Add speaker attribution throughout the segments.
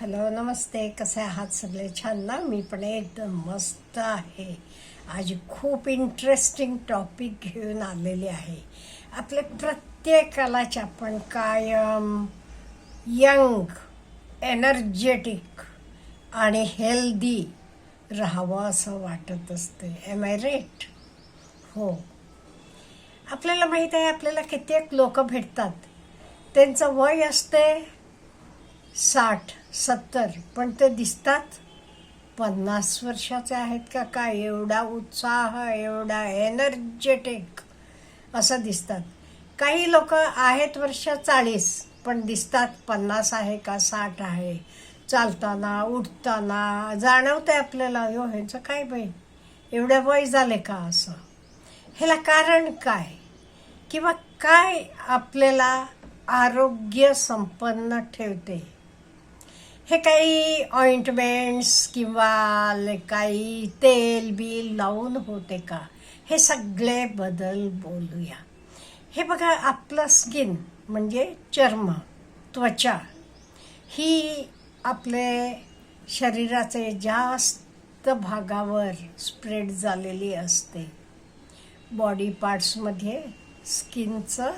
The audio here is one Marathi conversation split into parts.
Speaker 1: हॅलो नमस्ते. कसे आहात सगळे? छान ना? मी पण एकदम मस्त आहे. आज खूप इंटरेस्टिंग टॉपिक घेऊन आलेली आहे. आपल्या प्रत्येकालाच आपण कायम यंग एनर्जेटिक आणि हेल्दी राहावं असं वाटत असते. एम आय रेट हो. आपल्याला माहीत आहे आपल्याला कित्येक लोक भेटतात. त्यांचं वय असते साठ. सत्तर. पण ते दिसतात. पन्नास वर्षाचे आहेत का काय? एवढा उत्साह एवढा एनर्जेटिक असं दिसतात. काही लोक आहेत वर्ष चाळीस पण दिसतात पन्नास आहे का साठ आहे. चालताना उठताना जाणवते आपल्याला यो ह्यांचं काय बाई? एवढं वय झाले का असं? ह्याला कारण काय? किंवा काय आपल्याला आरोग्य संपन्न ठेवते? हे काही ऑइंटमेंट्स किंवा काही तेल बिल लावून होते का? हे सगळे बदल बोलूया. हे बघा आपलं स्किन म्हणजे चर्म त्वचा ही आपले शरीराचे जास्त भागावर स्प्रेड झालेली असते. बॉडी पार्ट्समध्ये स्किनचं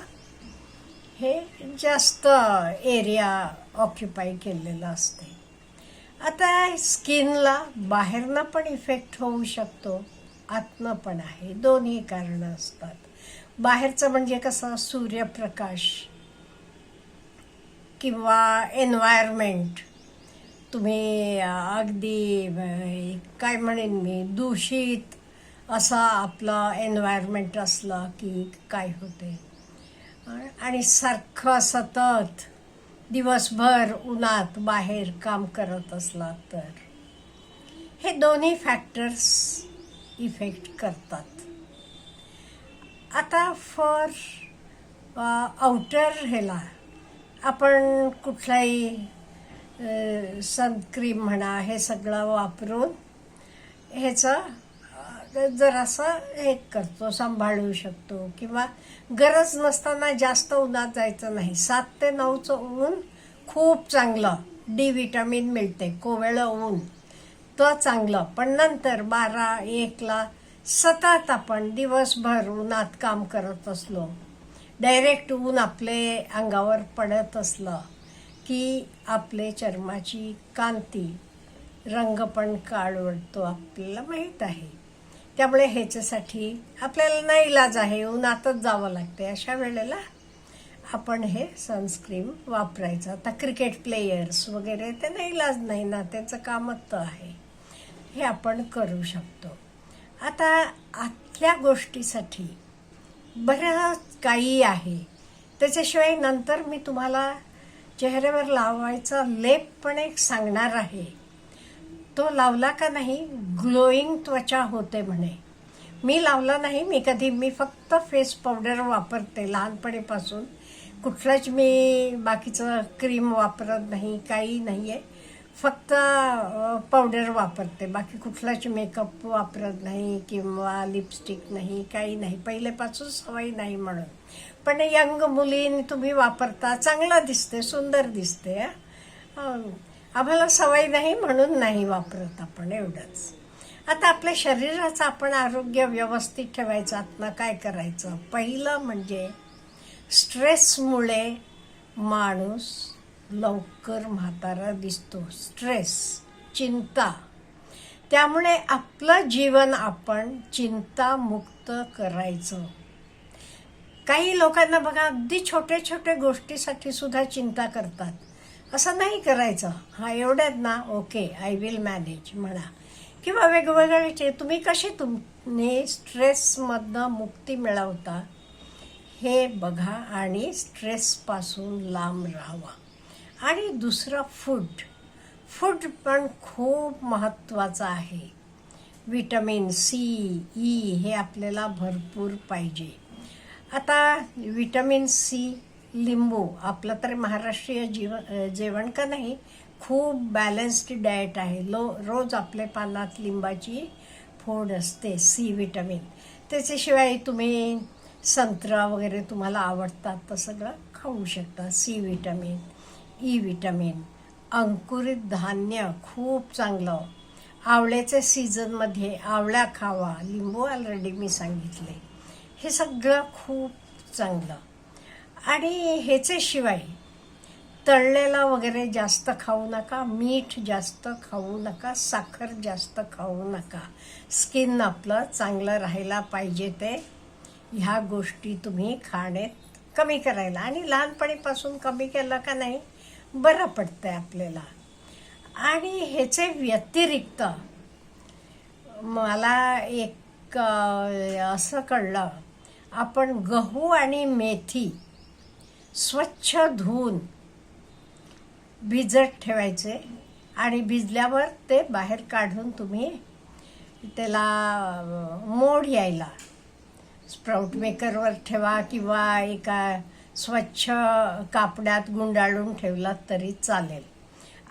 Speaker 1: हे जास्त एरिया ऑक्युपाय केलेलं असते. आता स्किनला बाहेरनं पण इफेक्ट होऊ शकतो आतनं पण आहे. दोन्ही कारणं असतात. बाहेरचं म्हणजे कसं सूर्यप्रकाश किंवा एन्व्हायरमेंट तुम्ही अगदी काय म्हणेन मी दूषित असा आपला एन्व्हायरमेंट असला की काय होते? आणि सारखं सतत दिवसभर उन्हात बाहेर काम करत असला तर हे दोन्ही फॅक्टर्स इफेक्ट करतात. आता फॉर आउटर ह्याला आपण कुठलाही सनक्रीम म्हणा हे सगळं वापरून ह्याचं जरासा हे करतो सांभाळू शकतो किंवा गरज नसताना जास्त उन्हात जायचं नाही. सात ते नऊचं ऊन खूप चांगलं डी विटामिन मिळते कोवळं ऊन. तो चांगलं. पण नंतर बारा एकला सतत आपण दिवसभर उन्हात काम करत असलो डायरेक्ट ऊन आपले अंगावर पडत असलं की आपले चर्माची कांती रंग पण काळवडतो आपल्याला माहीत आहे. त्यामुळे ह्याच्यासाठी आपल्याला ना इलाज आहे उन्हातच जावं लागते अशा वेळेला आपण हे सनस्क्रीम वापरायचं. आता क्रिकेट प्लेयर्स वगैरे ते नाही इलाज नाही ना त्याचं कामच तर आहे. हे आपण करू शकतो. आता आतल्या गोष्टीसाठी बऱ्याच काही आहे. त्याच्याशिवाय नंतर मी तुम्हाला चेहऱ्यावर लावायचा लेप पण एक सांगणार आहे. तो लावला का नाही? ग्लोईंग त्वचा होते म्हणे. मी लावला नाही मी कधी मी फक्त फेस पावडर वापरते लहानपणीपासून. कुठलंच मी बाकीचं क्रीम वापरत नाही काही नाही आहे फक्त पावडर वापरते. बाकी कुठलाच मेकअप वापरत नाही किंवा लिपस्टिक नाही काही नाही. पहिलेपासून सवय नाही म्हणून. पण यंग मुलींनी तुम्ही वापरता चांगलं दिसते सुंदर दिसते आम्हाला सवय नाही म्हणून नाही वापरत आपण एवढंच. आता आपल्या शरीराचं आपण आरोग्य व्यवस्थित ठेवायचं आतनं काय करायचं? पहिलं म्हणजे स्ट्रेसमुळे माणूस लवकर म्हातारा दिसतो. स्ट्रेस चिंता. त्यामुळे आपलं जीवन आपण चिंतामुक्त करायचं. काही लोकांना बघा अगदी छोट्या छोट्या गोष्टीसाठी सुद्धा चिंता करतात. असं नाही करायचं. हा एवढ्यात ना ओके आय विल मॅनेज म्हणा. किंवा वेगवेगळ्याचे तुम्ही कसे तुम्ही स्ट्रेसमधनं मुक्ती मिळवता हे बघा आणि स्ट्रेसपासून लांब राहावा. आणि दुसरं फूड फूड पण खूप महत्त्वाचं आहे. विटॅमिन सी ई हे आपल्याला भरपूर पाहिजे. आता विटॅमिन सी लिंबू. आपलं तर महाराष्ट्रीय जीवन जेवण का नाही? खूप बॅलन्स्ड डाएट आहे. लो रोज आपल्या पानात लिंबाची फोड असते सी विटॅमिन त्याच्याशिवाय तुम्ही संत्रा वगैरे तुम्हाला आवडतात तर सगळं खाऊ शकता. सी विटामिन ई विटॅमिन अंकुरित धान्य खूप चांगलं. आवळ्याच्या सीझनमध्ये आवळा खावा. लिंबू ऑलरेडी मी सांगितले. हे सगळं खूप चांगलं. आणि ह्याचे शिवाय वगैरे जास्त खाऊ नका मीठ जास्त खाऊ नका साखर जास्त खाऊ नका. स्किन आपलं चांगलं राहायला पाहिजे ते. ह्या गोष्टी तुम्ही खाणे कमी करायला. आणि लहानपणीपासून कमी केलं का नाही बरं पडतं आहे आपल्याला. आणि ह्याचे व्यतिरिक्त मला एक असं कळलं. आपण गहू आणि मेथी स्वच्छ धुवून भिजत ठेवायचे आणि भिजल्यावर ते बाहेर काढून तुम्ही त्याला मोड यायला. स्प्राऊट मेकरवर ठेवा किंवा एका स्वच्छ कापड्यात गुंडाळून ठेवलात तरी चालेल.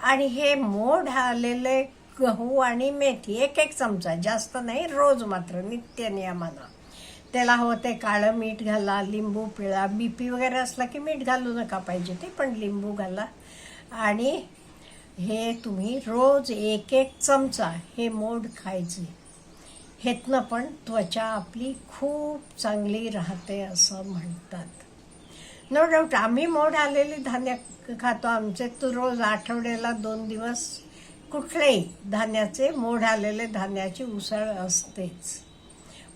Speaker 1: आणि हे मोड आलेले गहू आणि मेथी एक एक चमचा जास्त नाही रोज मात्र नित्य नियमानं. त्याला हवं ते काळं मीठ घाला लिंबू पिळा. बी पी वगैरे असला की मीठ घालू नका पाहिजे ते पण लिंबू घाला. आणि हे तुम्ही रोज एक एक चमचा हे मोड खायचे. हेतनं पण त्वचा आपली खूप चांगली राहते असं म्हणतात. नो डाऊट आम्ही मोड आलेली धान्य खातो. आमचे तू रोज आठवड्याला दोन दिवस कुठलेही धान्याचे मोड आलेले धान्याची उसळ असतेच.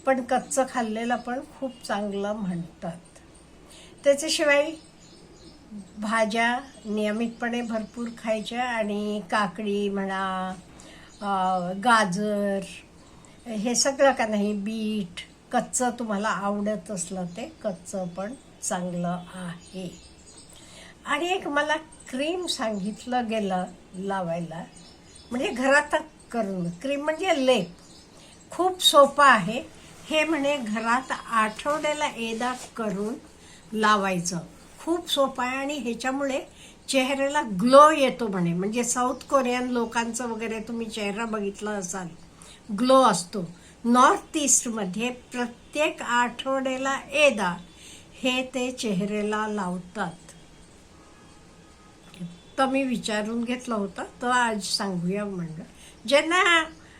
Speaker 1: पण कच्चं खाल्लेलं पण खूप चांगलं म्हणतात. त्याच्याशिवाय भाज्या नियमितपणे भरपूर खायच्या आणि काकडी म्हणा गाजर हे सगळं का नाही बीट कच्चं तुम्हाला आवडत असलं ते कच्चं पण चांगलं आहे. आणि एक मला क्रीम सांगितलं गेलं लावायला म्हणजे घरात करून क्रीम म्हणजे लेप. खूप सोपं आहे हे म्हणे घरात आठवड्याला एकदा करून लावायचं. खूप सोपं आहे आणि ह्याच्यामुळे चेहऱ्याला ग्लो येतो म्हणे. म्हणजे साऊथ कोरियन लोकांचं वगैरे तुम्ही चेहरा बघितला असाल ग्लो असतो. नॉर्थ ईस्टमध्ये प्रत्येक आठवड्याला एकदा हे ते चेहऱ्याला लावतात. तर मी विचारून घेतलं होतं तर आज सांगूया म्हणलं ज्यांना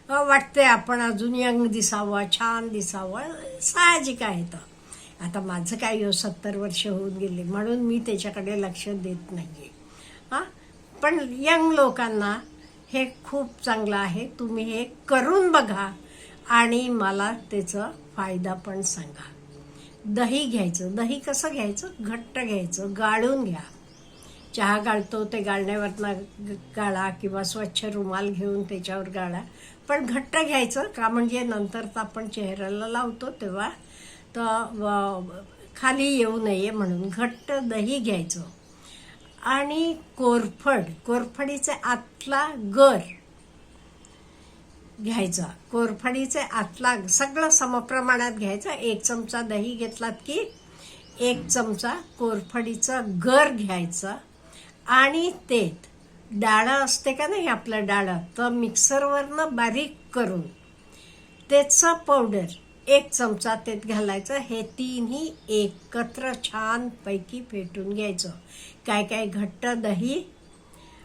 Speaker 1: वाटते आपण अजून यंग दिसावं छान दिसावं. साहजिक आहे तर. आता माझं काय हो सत्तर वर्ष होऊन गेले म्हणून मी त्याच्याकडे लक्ष देत नाही हां? पण यंग लोकांना हे खूप चांगलं आहे. तुम्ही हे करून बघा आणि मला त्याचा फायदा पण सांगा. दही घ्यायचं. दही कसं घ्यायचं? घट्ट घ्यायचं. गाळून घ्या. चहा गाळतो ते गाळण्यावरनं गाळा किंवा स्वच्छ रुमाल घेऊन त्याच्यावर गाळा. पण घट्ट घ्यायचं का म्हणजे नंतर तर आपण चेहऱ्याला लावतो तेव्हा तर खाली येऊ नये म्हणून घट्ट दही घ्यायचं. आणि कोरफड कोरफडीचे आतला गर घ्यायचा. कोरफडीचे आतला सगळं समप्रमाणात घ्यायचं. एक चमचा दही घेतलात की एक चमचा कोरफडीचा गर घ्यायचा. आणि ते डाळं असते का नाही आपलं डाळं तर मिक्सरवरनं बारीक करून त्याचं पावडर एक चमचा त्यात घालायचं. हे तीनही एकत्र छानपैकी फेटून घ्यायचं. काय काय घट्ट दही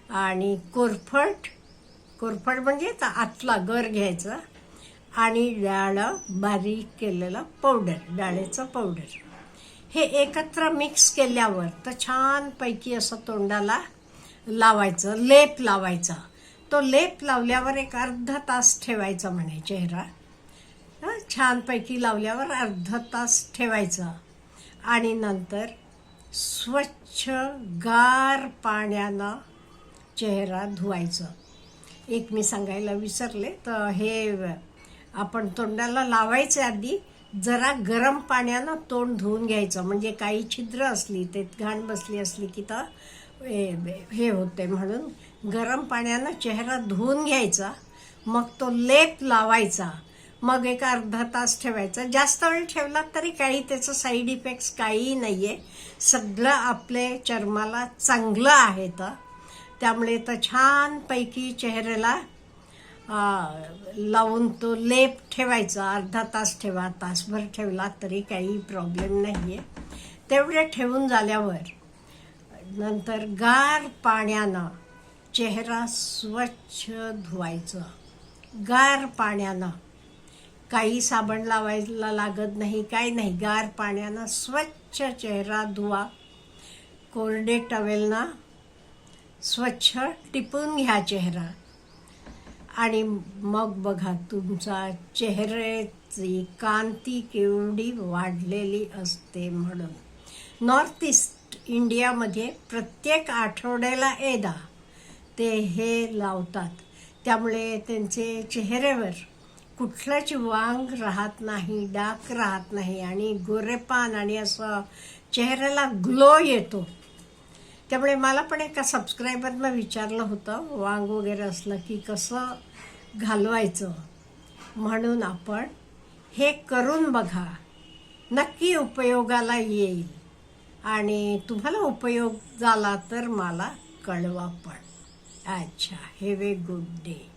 Speaker 1: आणि कोरफट कोरफड म्हणजे तर आतला गर घ्यायचा आणि डाळं बारीक केलेलं पावडर डाळेचं पावडर हे एकत्र मिक्स केल्यावर तर छानपैकी असं तोंडाला लावायचं लेप लावायचा. तो लेप लावल्यावर एक अर्धा तास ठेवायचा म्हणे चेहरा. छानपैकी लावल्यावर अर्धा तास ठेवायचा. आणि नंतर स्वच्छ गार पाण्यानं चेहरा धुवायचं. एक मी सांगायला विसरले तर हे आपण तोंडाला लावायचे आधी जरा गरम पाण्यानं तोंड धुवून घ्यायचं. म्हणजे काही छिद्र असली ते घाण बसली असली की तर हे हे होते म्हणून गरम पाण्यानं चेहरा धुवून घ्यायचा मग तो लेप लावायचा मग एक अर्धा तास ठेवायचा. जास्त वेळ ठेवला तरी काही त्याचं साईड इफेक्ट्स काहीही नाही आहे सगळं आपले चर्माला चांगलं आहे तर. त्यामुळे तर छानपैकी चेहऱ्याला लावून तो लेप ठेवायचा. अर्धा तास ठेवा तासभर ठेवला तरी काही प्रॉब्लेम नाही आहे तेवढे ठेवून झाल्यावर नंतर गार पाण्यानं चेहरा स्वच्छ धुवायचं. गार पाण्यानं. काही साबण लावायला लागत नाही काही नाही. गार पाण्यानं स्वच्छ चेहरा धुवा. कोरडे टवेलनं स्वच्छ टिपून घ्या चेहरा. आणि मग बघा तुमचा चेहऱ्याची कांती केवढी वाढलेली असते म्हणून. नॉर्थ ईस्ट इंडियामध्ये प्रत्येक आठवड्याला एकदा ते हे लावतात. त्यामुळे त्यांचे चेहऱ्यावर कुठलाच वांग राहत नाही डाक राहत नाही आणि गोरेपान आणि असं चेहऱ्याला ग्लो येतो. त्यामुळे मला पण एका सबस्क्रायबरनं विचारलं होतं वांग वगैरे असलं की कसं घालवायचं? म्हणून आपण हे करून बघा. नक्की उपयोगाला येईल. आणि तुम्हाला उपयोग झाला तर मला कळवा पण. अच्छा हॅव ए गुड डे